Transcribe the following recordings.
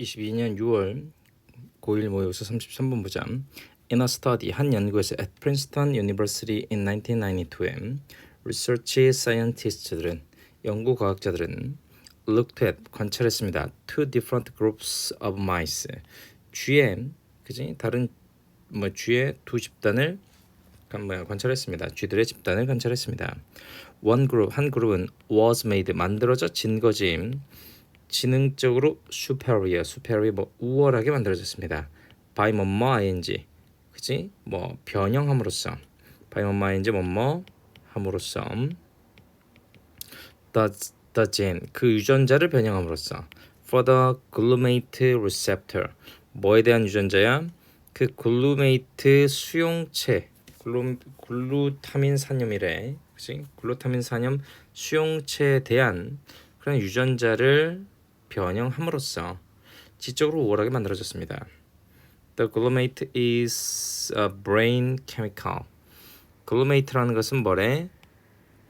2022년 6월 고1 모의고사 33번 보자. In a study, 한 연구에서 at Princeton University in 1992에 research scientist들은 연구 과학자들은 looked at 관찰했습니다. Two different groups of mice. 쥐의 그지 다른 뭐 쥐의 두 집단을 관- 뭐야 관찰했습니다. 쥐들의 집단을 관찰했습니다. One group 한 그룹은 was made 만들어져 진 거지. 지능적으로 superior, superior 뭐 우월하게 만들어졌습니다. by 뭐뭐 ing, 그지? 뭐 변형함으로써, by 뭐뭐 ing 뭐뭐 함으로써, the the gene 그 유전자를 변형함으로써, for the glutamate receptor 뭐에 대한 유전자야? 그 글루메이트 수용체, 글루 글루타민 산염이래, 그지? 글루타민 산염 수용체에 대한 그런 유전자를 변형함으로써 지적으로 우월하게 만들어졌습니다. The glutamate is a brain chemical. 글루메이트라는 것은 뭐래?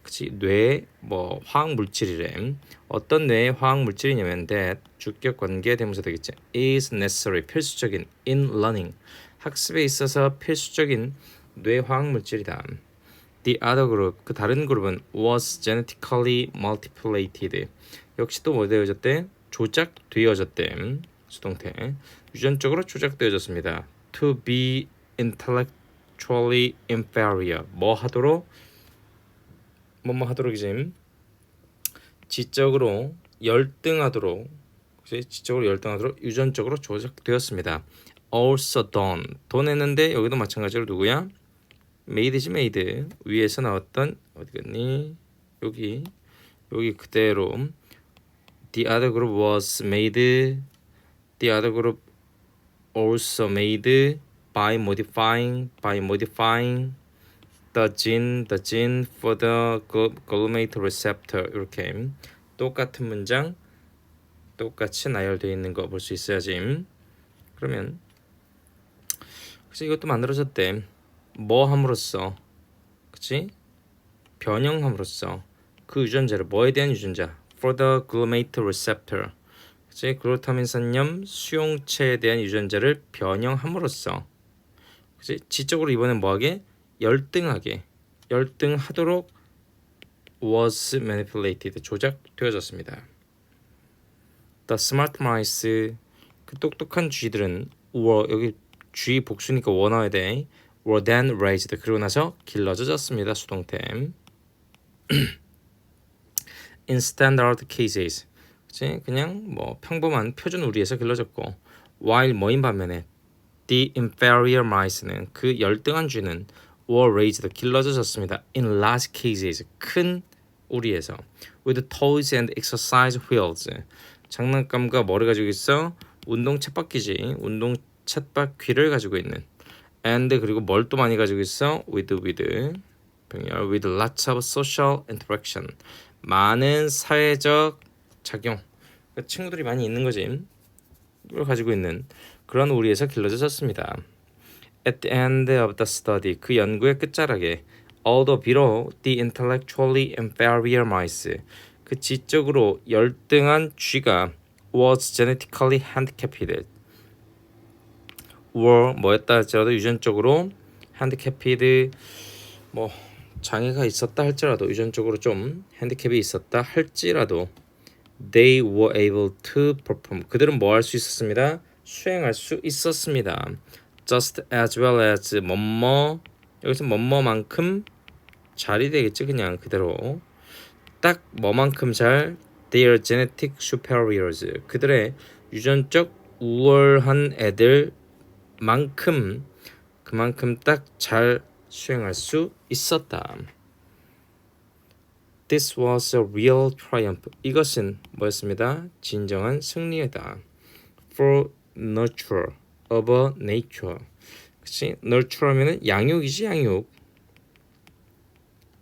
그치 뇌뭐 화학 물질이래. 어떤 뇌의 화학 물질이냐면 that 주격 관계 대명사 되겠지. is necessary 필수적인 in learning 학습에 있어서 필수적인 뇌 화학 물질이다. The other group 그 다른 그룹은 was genetically manipulated. 역시 또뭐 되어졌대? 조작되어졌대. 수동태 유전적으로 조작되어졌습니다. To be intellectually inferior 뭐 하도록 뭐뭐 하도록이지 지적으로 열등하도록? 지적으로 열등하도록 유전적으로 조작되었습니다. Also done 돈 했는데 여기도 마찬가지로 누구야? made지 made 위에서 나왔던 어디갔니? 여기 여기 그대로 the other group was made the other group also made by modifying by modifying the gene the gene for the glu- glutamate receptor 이렇게 똑같은 문장 똑같이 나열되어 있는 거 볼 수 있어야지 그러면 그래서 이것도 만들어졌대 뭐 함으로써 그치 변형함으로써 그 유전자를 뭐에 대한 유전자 for the glutamate receptor 그치 글루타민 산염 수용체에 대한 유전자를 변형함으로써 그치 지적으로 이번엔 뭐하게 열등하게 열등하도록 was manipulated 조작되어졌습니다. The smart mice 그 똑똑한 쥐들은 were 여기 쥐 복수니까 워 나와야 돼. were then raised 그리고 나서 길러져졌습니다. 수동태. In standard cases 그치? 그냥 뭐 평범한 표준 우리에서 길러졌고 while 뭐인 반면에 the inferior mice는 그 열등한 쥐는 were raised 길러져졌습니다. In large cases 큰 우리에서 with toys and exercise wheels 장난감과 뭐를 가지고 있어? 운동 쳇바퀴지 운동 쳇바퀴를 가지고 있는 and 그리고 뭘 또 많이 가지고 있어? with with 병렬 with lots of social interaction 많은 사회적 작용 그러니까 친구들이 많이 있는 거지 이걸 가지고 있는 그런 우리에서 길러졌습니다. At the end of the study 그 연구의 끝자락에 although 비록 the intellectually inferior mice 그 지적으로 열등한 쥐가 was genetically handicapped were 뭐였다 할지라도 유전적으로 handicapped 뭐 장애가 있었다 할지라도 유전적으로 좀 핸디캡이 있었다 할지라도 they were able to perform. 그들은 뭐 할 수 있었습니다? 수행할 수 있었습니다. just as well as 뭐뭐 여기서 뭐뭐만큼 잘이 되겠지 그냥 그대로. 딱 뭐만큼 잘 their genetic superiors. 그들의 유전적 우월한 애들만큼 그만큼 딱 잘 수행할 수 있었다. This was a real triumph. 이것은 뭐였습니다? 진정한 승리이다. For nurture of nature. 그치? nurture하면은 양육이지 양육.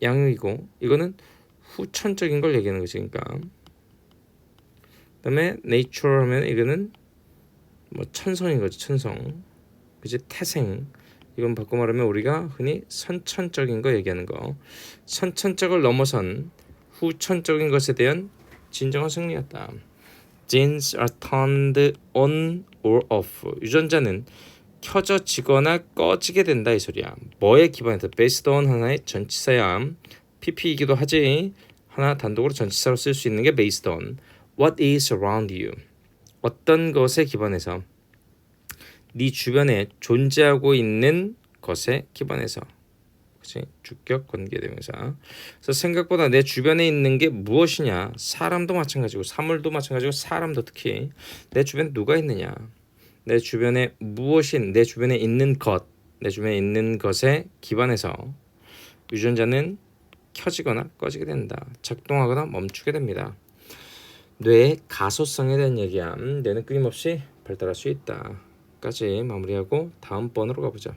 양육이고 이거는 후천적인 걸 얘기하는 거지 그러니까. 그다음에 nature 하면 이거는 뭐 천성인 거지 천성. 그치? 태생. 이건 바꿔 말하면 우리가 흔히 선천적인 거 얘기하는 거. 선천적을 넘어선 후천적인 것에 대한 진정한 승리였다. Genes are turned on or off. 유전자는 켜져지거나 꺼지게 된다 이 소리야. 뭐에 기반해서 based on 하나의 전치사야. PP이기도 하지. 하나 단독으로 전치사로 쓸 수 있는 게 based on. What is around you? 어떤 것에 기반해서 네 주변에 존재하고 있는 것에 기반해서 그치? 주격 관계대명사. 그래서 생각보다 내 주변에 있는 게 무엇이냐? 사람도 마찬가지고 사물도 마찬가지고 사람도 특히 내 주변에 누가 있느냐? 내 주변에 무엇이 내 주변에 있는 것, 내 주변에 있는 것에 기반해서 유전자는 켜지거나 꺼지게 된다. 작동하거나 멈추게 됩니다. 뇌의 가소성에 대한 얘기야. 음, 뇌는 끊임없이 발달할 수 있다. 까지 마무리하고 다음 번으로 가보자.